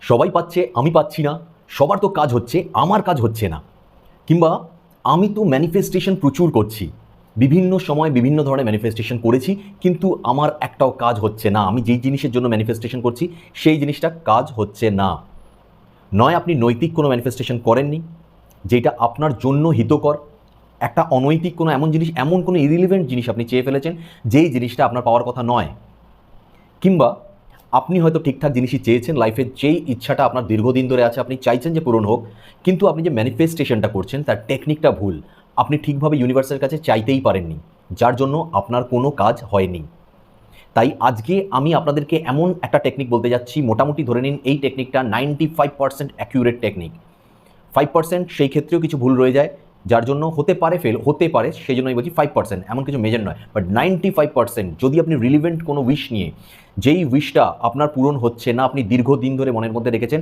সবাই পাচ্ছে, আমি পাচ্ছি না। সবার তো কাজ হচ্ছে, আমার কাজ হচ্ছে না। কিংবা আমি তো ম্যানিফেস্টেশন প্রচুর করছি। বিভিন্ন সময় বিভিন্ন ধরনের ম্যানিফেস্টেশন করেছি, কিন্তু আমার একটাও কাজ হচ্ছে না। আমি যেই জিনিসের জন্য ম্যানিফেস্টেশন করছি, সেই জিনিসটা কাজ হচ্ছে না। নয়, আপনি নৈতিক কোনো ম্যানিফেস্টেশন করেননি, যেটা আপনার জন্য হিতকর। একটা অনৈতিক কোনো এমন জিনিস, এমন কোনো ইরিলিভেন্ট জিনিস আপনি চেয়ে ফেলেছেন, যেই জিনিসটা আপনার পাওয়ার কথা নয়। কিংবা আপনি হয়তো ঠিকঠাক জিনিসই চেয়েছেন লাইফের যেই ইচ্ছাটা আপনার দীর্ঘদিন ধরে আছে, আপনি চাইছেন যে পূরণ হোক, কিন্তু আপনি যে ম্যানিফেস্টেশনটা করছেন, তার টেকনিকটা ভুল। আপনি ঠিকভাবে ইউনিভার্সের কাছে চাইতেই পারেননি, যার জন্য আপনার কোনো কাজ হয়নি। তাই আজকে আমি আপনাদেরকে এমন একটা টেকনিক বলতে যাচ্ছি, মোটামুটি ধরে নিন এই টেকনিকটা ninety five percent accurate technique five percent সেই ক্ষেত্রেও কিছু ভুল রয়ে যায় যার জন্য হতে পারে ফেল হতে পারে, সেই জন্য আমি বলছি ফাইভ পার্সেন্ট এমন কিছু মেজার নয়। বাট নাইনটি ফাইভ পার্সেন্ট যদি আপনি রিলিভেন্ট কোনো উইশ নিয়ে, যেই উইশটা আপনার পূরণ হচ্ছে না, আপনি দীর্ঘদিন ধরে মনের মধ্যে রেখেছেন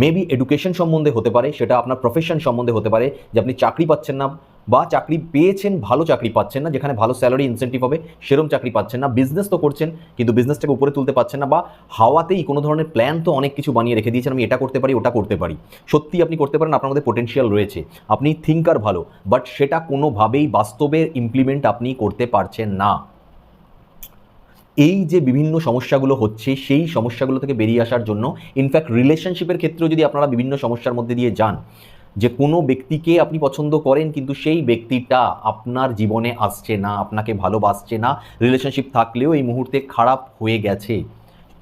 মেবি এডুকেশন সম্বন্ধে হতে পারে, সেটা আপনার প্রফেশন সম্বন্ধে হতে পারে, যে আপনি চাকরি পাচ্ছেন না বা চাকরি পেয়েছেন, ভালো চাকরি পাচ্ছেন না, যেখানে ভালো স্যালারি ইনসেন্টিভ হবে, সেরম চাকরি পাচ্ছেন না। বিজনেস তো করছেন, কিন্তু বিজনেসটাকে উপরে তুলতে পারছেন না বা হাওয়াতেই কোনো ধরনের প্ল্যান তো অনেক কিছু বানিয়ে রেখে দিয়েছেন, আমি এটা করতে পারি, ওটা করতে পারি। সত্যি আপনি করতে পারেন, আপনার মধ্যে পোটেনশিয়াল রয়েছে। আপনি থিঙ্কার ভালো বাট সেটা কোনোভাবেই বাস্তবে ইমপ্লিমেন্ট আপনি করতে পারছেন না। এই যে বিভিন্ন সমস্যাগুলো হচ্ছে, সেই সমস্যাগুলো থেকে বেরিয়ে আসার জন্য ইনফ্যাক্ট রিলেশনশিপের ক্ষেত্রেও যদি আপনারা বিভিন্ন সমস্যার মধ্যে দিয়ে যান যে কোনো ব্যক্তিকে আপনি পছন্দ করেন, কিন্তু সেই ব্যক্তিটা আপনার জীবনে আসছে না, আপনাকে ভালোবাসছে না রিলেশনশিপ থাকলেও এই মুহূর্তে খারাপ হয়ে গেছে।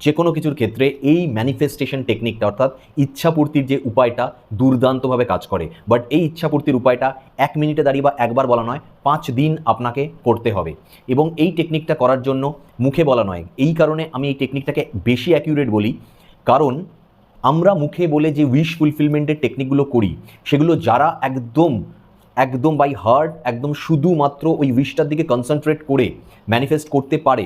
যে কোনো কিছুর ক্ষেত্রে এই ম্যানিফেস্টেশন টেকনিকটা অর্থাৎ ইচ্ছাপূর্তির যে উপায়টা দুর্দান্তভাবে কাজ করে। বাট এই ইচ্ছাপূর্তির উপায়টা এক মিনিটে দাঁড়িয়ে বা একবার বলা নয়, পাঁচ দিন আপনাকে করতে হবে। এবং এই টেকনিকটা করার জন্য মুখে বলা নয়। এই কারণে আমি এই টেকনিকটাকে বেশি অ্যাকিউরেট বলি। কারণ আমরা মুখে বলে যে উইশ ফুলফিলমেন্টের টেকনিকগুলো করি, সেগুলো যারা একদম একদম বাই হার্ট একদম শুধুমাত্র ওই উইশটার দিকে কনসেন্ট্রেট করে ম্যানিফেস্ট করতে পারে,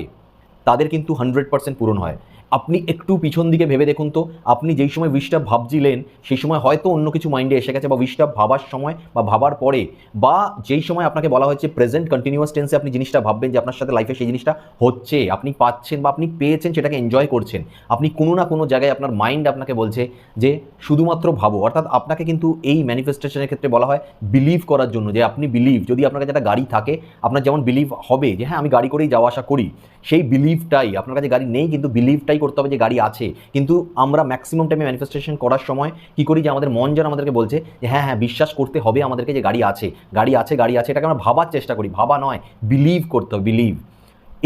তাদের কিন্তু হান্ড্রেড পার্সেন্ট পূরণ হয়। আপনি একটু পিছন দিকে ভেবে দেখুন তো, আপনি যেই সময় উইশটা ভাবছিলেন, সেই সময় হয়তো অন্য কিছু মাইন্ডে এসে গেছে বা উইশটা ভাবার সময় বা ভাবার পরে বা যেই সময় আপনাকে বলা হয়েছে প্রেজেন্ট কন্টিনিউয়াস টেন্সে আপনি জিনিসটা ভাববেন যে আপনার সাথে লাইফে সেই জিনিসটা হচ্ছে, আপনি পাচ্ছেন বা আপনি পেয়েছেন সেটাকে এনজয় করছেন, আপনি কোনো না কোনো জায়গায় আপনার মাইন্ড আপনাকে বলছে যে শুধুমাত্র ভাবো, অর্থাৎ আপনাকে কিন্তু এই ম্যানিফেস্টেশনের ক্ষেত্রে বলা হয় বিলিভ করার জন্য, যে আপনি বিলিভ যদি আপনার কাছে একটা গাড়ি থাকে, আপনার যেমন বিলিভ হবে যে হ্যাঁ আমি গাড়ি করেই যাওয়া আসা করি, সেই বিলিভটাই আপনার কাছে গাড়ি নেই কিন্তু বিলিভটাই করতে হবে যে গাড়ি আছে। কিন্তু আমরা ম্যাক্সিমাম টাইমে ম্যানিফেস্টেশন করার সময় কি করি যে আমাদের মন যেন আমাদেরকে বলছে যে হ্যাঁ হ্যাঁ বিশ্বাস করতে হবে আমাদেরকে যে গাড়ি আছে গাড়ি আছে গাড়ি আছে, এটাকে আমরা ভাবার চেষ্টা করি। ভাবা নয় বিলিভ করতে হবে বিলিভ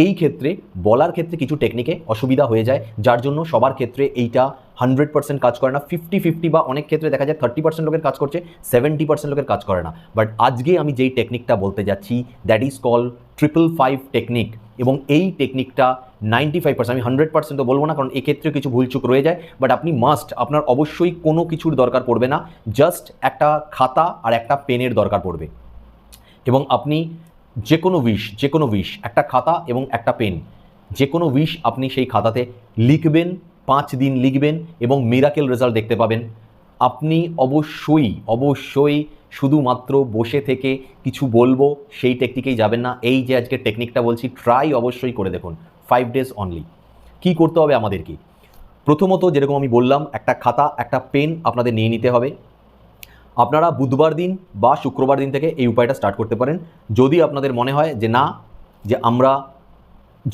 এই ক্ষেত্রে, বলার ক্ষেত্রে কিছু টেকনিকে অসুবিধা হয়ে যায়, যার জন্য সবার ক্ষেত্রে এইটা হান্ড্রেড পার্সেন্ট কাজ করে না। ফিফটি ফিফটি বা অনেক ক্ষেত্রে দেখা যায় থার্টি পার্সেন্ট লোকের কাজ করছে সেভেন্টি পার্সেন্ট লোকের কাজ করে না। বাট আজকে আমি যেই টেকনিকটা বলতে যাচ্ছি that is call triple five technique এবং এই টেকনিকটা নাইনটি ফাইভ পার্সেন্ট আমি হান্ড্রেড পার্সেন্ট তো বলব না, কারণ এক্ষেত্রে কিছু ভুলচুক রয়ে যায় বাট আপনি মাস্ট আপনার অবশ্যই কোনো কিছুর দরকার পড়বে না জাস্ট একটা খাতা আর একটা পেনের দরকার পড়বে। এবং আপনি যে কোনো উইশ যে কোনো উইশ একটা খাতা এবং একটা পেন যে কোনো উইশ আপনি সেই খাতাতে লিখবেন, পাঁচ দিন লিখবেন এবং মিরাকেল রেজাল্ট দেখতে পাবেন। আপনি অবশ্যই অবশ্যই শুধুমাত্র বসে থেকে কিছু বলব, সেই টেকনিকেই যাবেন না। এই যে আজকে টেকনিকটা বলছি ট্রাই অবশ্যই করে দেখুন। ফাইভ ডেজ অনলি কী করতে হবে আমাদেরকে? প্রথমত যেরকম আমি বললাম, একটা খাতা, একটা পেন আপনাদের নিয়ে নিতে হবে। আপনারা বুধবার দিন বা শুক্রবার দিন থেকে এই উপায়টা স্টার্ট করতে পারেন। যদি আপনাদের মনে হয় যে না, যে আমরা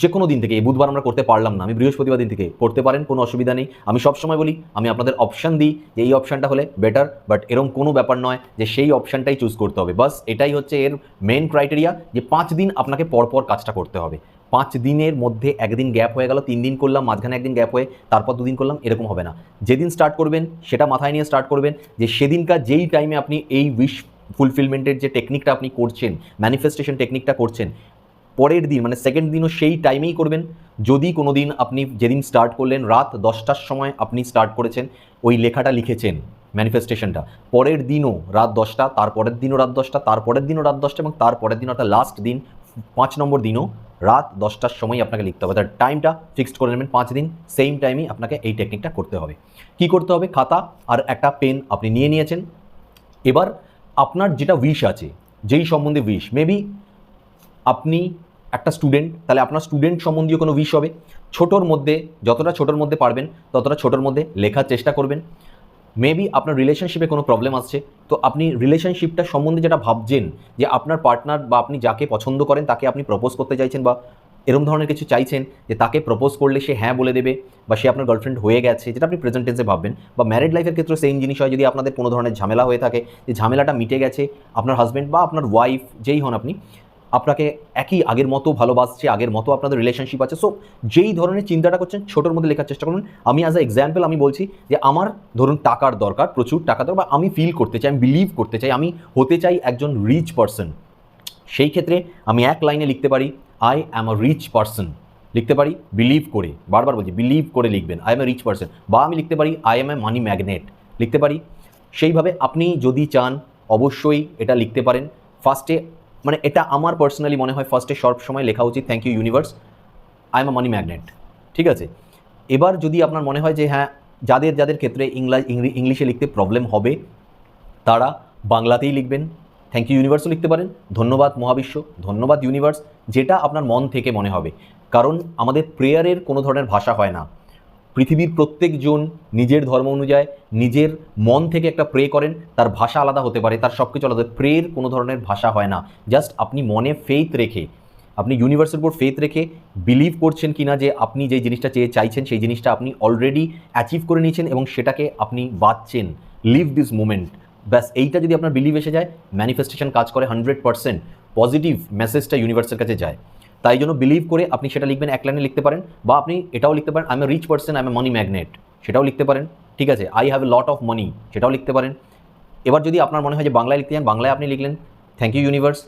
যে কোনো দিন থেকে, এই বুধবার আমরা করতে পারলাম না। আমি বৃহস্পতিবার দিন থেকে করতে পারেন, কোনো অসুবিধা নেই। আমি সবসময় বলি, আমি আপনাদের অপশান দিই যে এই অপশানটা হলে বেটার বাট এরকম কোনো ব্যাপার নয় যে সেই অপশানটাই চুজ করতে হবে। বাস এটাই হচ্ছে এর মেন ক্রাইটেরিয়া যে পাঁচ দিন আপনাকে পরপর কাজটা করতে হবে। পাঁচ দিনের মধ্যে একদিন গ্যাপ হয়ে গেল, তিন দিন করলাম, মাঝখানে একদিন গ্যাপ হয়ে, তারপর দুদিন করলাম, এরকম হবে না। যেদিন স্টার্ট করবেন, সেটা মাথায় নিয়ে স্টার্ট করবেন যে সেদিনকার যেই টাইমে আপনি এই উইশ ফুলফিলমেন্টের যে টেকনিকটা আপনি করছেন ম্যানিফেস্টেশন টেকনিকটা করছেন পরের দিন মানে সেকেন্ড দিনও সেই টাইমেই করবেন। যদি কোনো দিন আপনি যেদিন স্টার্ট করলেন, রাত দশটার সময় আপনি স্টার্ট করেছেন, ওই লেখাটা লিখেছেন ম্যানিফেস্টেশনটা পরের দিনও রাত দশটা, তারপরের দিনও রাত দশটা, তারপরের দিনও রাত দশটা এবং তারপরের দিন অর্থাৎ লাস্ট দিন, পাঁচ নম্বর দিনও রাত দশটার সময় আপনাকে লিখতে হবে। তার টাইমটা ফিক্সড করে নেবেন পাঁচ দিন সেম টাইমেই আপনাকে এই টেকনিকটা করতে হবে। কি করতে হবে? খাতা আর একটা পেন আপনি নিয়ে নিয়েছেন। এবার আপনার যেটা উইশ আছে, যেই সম্বন্ধে উইশ মেবি আপনি একটা স্টুডেন্ট তাহলে আপনার স্টুডেন্ট সম্বন্ধীয় কোনো উইশ হবে। ছোটোর মধ্যে, যতটা ছোটোর মধ্যে পারবেন, ততটা ছোটোর মধ্যে লেখার চেষ্টা করবেন। মেবি আপনার রিলেশনশিপে কোনো প্রবলেম আসছে, তো আপনি রিলেশনশিপটা সম্বন্ধে যেটা ভাবছেন, যে আপনার পার্টনার বা আপনি যাকে পছন্দ করেন, তাকে আপনি প্রপোজ করতে চাইছেন বা এরকম ধরনের কিছু চাইছেন, যে তাকে প্রপোজ করলে সে হ্যাঁ বলে দেবে বা সে আপনার গার্লফ্রেন্ড হয়ে গেছে, যেটা আপনি প্রেজেন্ট টেন্সে ভাববেন। বা ম্যারিড লাইফের ক্ষেত্রে সেম জিনিস হয়, যদি আপনাদের কোনো ধরনের ঝামেলা হয়ে থাকে, যে ঝামেলাটা মিটে গেছে, আপনার হাজব্যান্ড বা আপনার ওয়াইফ যেই হন আপনি আপনাকে একই আগের মতো ভালোবাসছে, আগের মতো আপনাদের রিলেশনশিপ আছে। সো যেই ধরনের চিন্তাটা করছেন, ছোটোর মধ্যে লেখার চেষ্টা করুন। আমি অ্যাজ আ এক্সাম্পল আমি বলছি যে আমার ধরুন টাকার দরকার, প্রচুর টাকা দরকার, বা আমি ফিল করতে চাই, আমি বিলিভ করতে চাই, আমি হতে চাই একজন রিচ পারসন সেই ক্ষেত্রে আমি এক লাইনে লিখতে পারি I am a rich person লিখতে পারি বিলিভ করে। বারবার বলছি বিলিভ করে লিখবেন। I am a rich person বা আমি লিখতে পারি I am a money magnet লিখতে পারি, সেইভাবে আপনি যদি চান, অবশ্যই এটা লিখতে পারেন। ফার্স্টে মানে এটা আমার পার্সোনালি মনে হয় ফার্স্টে সব সময় লেখা উচিত thank you universe I am a money magnet ঠিক আছে? এবার যদি আপনার মনে হয় যে হ্যাঁ যাদের যাদের ক্ষেত্রে ইংলা ইংলিশে লিখতে প্রবলেম হবে, তারা বাংলাতেই লিখবেন থ্যাংক ইউ ইউনিভার্সও লিখতে পারেন, ধন্যবাদ মহাবিশ্ব, ধন্যবাদ ইউনিভার্স যেটা আপনার মন থেকে মনে হবে। কারণ আমাদের প্রেয়ারের কোনো ধরনের ভাষা হয় না। পৃথিবীর প্রত্যেকজন নিজের ধর্ম অনুযায়ী নিজের মন থেকে একটা প্রে করেন, তার ভাষা আলাদা হতে পারে, তার সব কিছু আলাদা। প্রের কোনো ধরনের ভাষা হয় না। জাস্ট আপনি মনে ফেথ রেখে, আপনি ইউনিভার্সের উপর ফেথ রেখে বিলিভ করছেন কিনা যে আপনি যে জিনিসটা চেয়ে চাইছেন, সেই জিনিসটা আপনি অলরেডি অ্যাচিভ করে নিয়েছেন এবং সেটাকে আপনি বাঁচছেন। লিভ দিস মোমেন্ট ব্যাস, এইটা যদি আপনার বিলিভ এসে যায় ম্যানিফেস্টেশন কাজ করে হান্ড্রেড পজিটিভ মেসেজটা ইউনিভার্সের কাছে যায়। তাই জন্য বিলিভ করে আপনি সেটা লিখবেন, এক লাইনে লিখতে পারেন বা আপনি এটাও লিখতে পারেন I am rich person am money magnet সেটাও লিখতে পারেন, ঠিক আছে? I have a lot of money সেটাও লিখতে পারেন। এবার যদি আপনার মনে হয় যে বাংলায় লিখতে চান, বাংলায় আপনি লিখলেন থ্যাংক ইউ ইউনিভার্স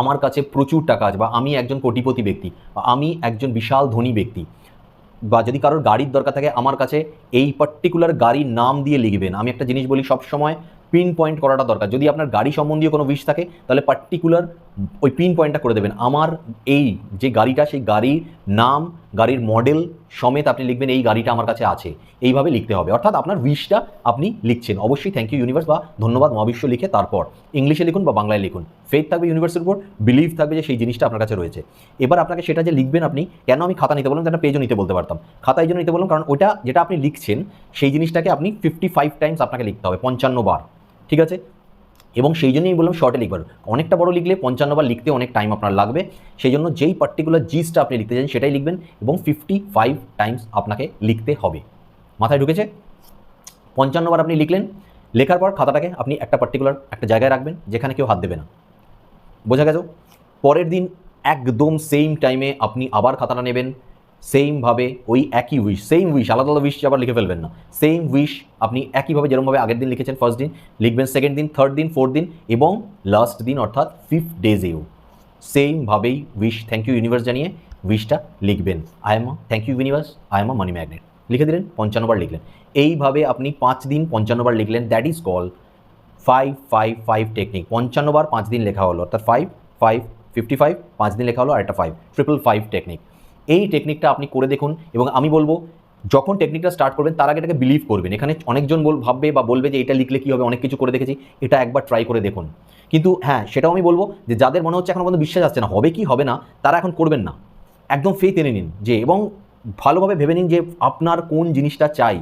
আমার কাছে প্রচুর টাকা আছে বা, আমি একজন কোটিপতি ব্যক্তি বা, আমি একজন বিশাল ধনী ব্যক্তি বা, যদি কারোর গাড়ির দরকার থাকে, আমার কাছে এই পার্টিকুলার গাড়ির নাম দিয়ে লিখবেন। আমি একটা জিনিস বলি সব সময় পিন পয়েন্ট করাটা দরকার। যদি আপনার গাড়ি সম্বন্ধীয় কোনো উইশ থাকে, তাহলে পার্টিকুলার ওই পিন পয়েন্টটা করে দেবেন। আমার এই যে গাড়িটা, সেই গাড়ির নাম, গাড়ির মডেল সমেত আপনি লিখবেন, এই গাড়িটা আমার কাছে আছে। এইভাবে লিখতে হবে। অর্থাৎ আপনার উইশটা আপনি লিখছেন। অবশ্যই থ্যাংক ইউ ইউনিভার্স বা ধন্যবাদ মহাবিশ্ব লিখে তারপর ইংলিশে লিখুন বা বাংলায় লিখুন। ফেথ থাকবে ইউনিভার্সের উপর বিলিভ থাকবে যে সেই জিনিসটা আপনার কাছে রয়েছে। এবার আপনাকে সেটা যে লিখবেন আপনি, কেন আমি খাতা নিতে বললাম? একটা পেজও নিতে বলতে পারতাম। খাতা এই জন্য নিতে বললাম, কারণ ওটা যেটা আপনি লিখছেন, সেই জিনিসটাকে আপনি ফিফটি ফাইভ টাইমস আপনাকে লিখতে হবে, পঞ্চান্ন বার। ঠিক আছে? এবং সেই জন্যই বললাম শর্টে লিখবেন অনেকটা বড় লিখলে পঞ্চান্ন বার লিখতে অনেক টাইম আপনার লাগবে। সেই জন্য যেই পার্টিকুলার জিসটা আপনি লিখতে চান সেটাই লিখবেন এবং ফিফটি ফাইভ টাইমস আপনাকে লিখতে হবে। মাথায় ঢুকেছে? পঞ্চান্ন বার আপনি লিখলেন, লেখার পর খাতাটাকে আপনি একটা পার্টিকুলার একটা জায়গায় রাখবেন যেখানে কেউ হাত দেবে না। বোঝা গেল? পরের দিন একদম সেম টাইমে আপনি আবার খাতাটা নেবেন সেমভাবে ওই একই উইশ সেম উইশ আলাদা আলাদা উইশ আবার লিখে ফেলবেন না। সেম উইশ আপনি একইভাবে যেরকমভাবে আগের দিন লিখেছেন ফার্স্ট দিন, লিখবেন সেকেন্ড দিন থার্ড দিন ফোর্থ দিন এবং লাস্ট দিন অর্থাৎ ফিফথ ডেজেও সেমভাবেই উইশ থ্যাংক ইউ ইউনিভার্স জানিয়ে উইশটা লিখবেন। I am thank you universe I am money magnet লিখে দিলেন পঞ্চান্নবার লিখলেন। এইভাবে আপনি পাঁচ দিন পঞ্চান্নবার লিখলেন that is call five five five technique পঞ্চান্নবার পাঁচ দিন লেখা হলো, অর্থাৎ ফাইভ ফাইভ ফিফটি ফাইভ পাঁচ দিন লেখা হলো আর একটা ফাইভ ট্রিপল ফাইভ টেকনিক এই টেকনিকটা আপনি করে দেখুন এবং আমি বলব, যখন টেকনিকটা স্টার্ট করবেন, তার আগে এটাকে বিলিভ করবেন। এখানে অনেকজন বল ভাববে বা বলবে যে এটা লিখলে কী হবে, অনেক কিছু করে দেখেছি, এটা একবার ট্রাই করে দেখুন। কিন্তু হ্যাঁ সেটাও আমি বলব যে যাদের মনে হচ্ছে এখন পর্যন্ত বিশ্বাস আসছে না, হবে কি, হবে না, তারা এখন করবেন না। একদম ফেথ এনে নিন যে, এবং ভালোভাবে ভেবে নিন যে আপনার কোন জিনিসটা চাই।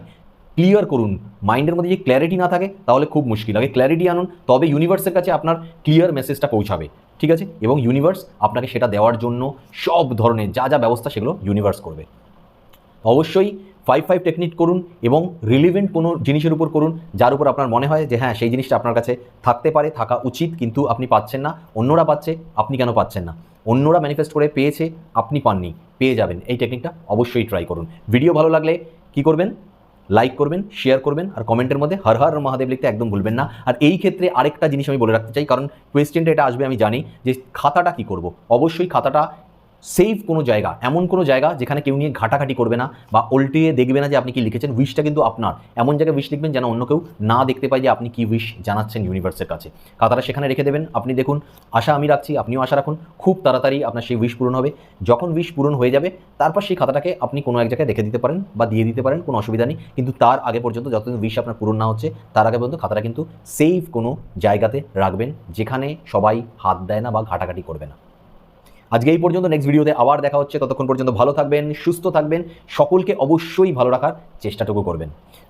ক্লিয়ার করুন। মাইন্ডের মধ্যে যদি ক্ল্যারিটি না থাকে, তাহলে খুব মুশকিল। আগে ক্ল্যারিটি আনুন, তবে ইউনিভার্সের কাছে আপনার ক্লিয়ার মেসেজটা পৌঁছাবে। ঠিক আছে? এবং ইউনিভার্স আপনাকে সেটা দেওয়ার জন্য সব ধরনের যা যা ব্যবস্থা সেগুলো ইউনিভার্স করবে। অবশ্যই ফাইভ ফাইভ টেকনিক করুন এবং রিলিভেন্ট কোনো জিনিসের উপর করুন, যার উপর আপনার মনে হয় যে হ্যাঁ সেই জিনিসটা আপনার কাছে থাকতে পারে, থাকা উচিত, কিন্তু আপনি পাচ্ছেন না। অন্যরা পাচ্ছে, আপনি কেন পাচ্ছেন না? অন্যরা ম্যানিফেস্ট করে পেয়েছে, আপনি পাননি, পেয়ে যাবেন। এই টেকনিকটা অবশ্যই ট্রাই করুন। ভিডিও ভালো লাগলে কি করবেন? লাইক করবেন শেয়ার করবেন, আর কমেন্টের মধ্যে হর হর মহাদেব লিখতে একদম ভুলবেন না। আর এই ক্ষেত্রে আরেকটা জিনিস আমি বলে রাখতে চাই, কারণ কোয়েশ্চেনটা এটা আসবে আমি জানি যে খাতাটা কি করব। অবশ্যই খাতাটা সেফ কোনো জায়গা, এমন কোনো জায়গা যেখানে কেউ নিয়ে ঘাটাঘাটি করবে না বা উল্টিয়ে দেখবে না যে আপনি কি লিখেছেন। উইশটা কিন্তু আপনার। এমন জায়গায় উইশ লিখবেন যেন অন্য কেউ না দেখতে পায় যে আপনি কি উইশ জানাচ্ছেন ইউনিভার্সের কাছে। খাতাটা সেখানে রেখে দেবেন। আপনি দেখুন, আশা আমি রাখছি, আপনিও আশা রাখুন। খুব তাড়াতাড়ি আপনার সেই উইশ পূরণ হবে। যখন উইশ পূরণ হয়ে যাবে, তারপর সেই খাতাটাকে আপনি কোনো এক জায়গায় রেখে দিতে পারেন বা দিয়ে দিতে পারেন, কোনো অসুবিধা নেই। কিন্তু তার আগে পর্যন্ত যতদিন উইশ আপনার পূরণ না হচ্ছে, তার আগে পর্যন্ত খাতাটা কিন্তু সেফ কোনো জায়গাতে রাখবেন, যেখানে সবাই হাত দেয় না বা ঘাটাঘাটি করবে না। আজকে এই পর্যন্ত নেক্সট ভিডিওতে আবার দেখা হচ্ছে। ততক্ষণ পর্যন্ত ভালো থাকবেন, সুস্থ থাকবেন, সকলকে অবশ্যই ভালো রাখার চেষ্টাটুকু করবেন।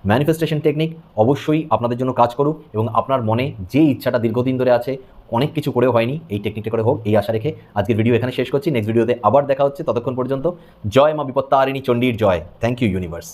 ম্যানিফেস্টেশন টেকনিক অবশ্যই আপনাদের জন্য কাজ করুক এবং আপনার মনে যে ইচ্ছাটা দীর্ঘদিন ধরে আছে, অনেক কিছু করেও হয়নি, এই টেকনিকটা করে হোক, এই আশা রেখে আজকের ভিডিও এখানে শেষ করছি। নেক্সট ভিডিওতে আবার দেখা হচ্ছে। ততক্ষণ পর্যন্ত জয় মা বিপত্তা বিপত্তারিণী চণ্ডীর জয়। Thank you universe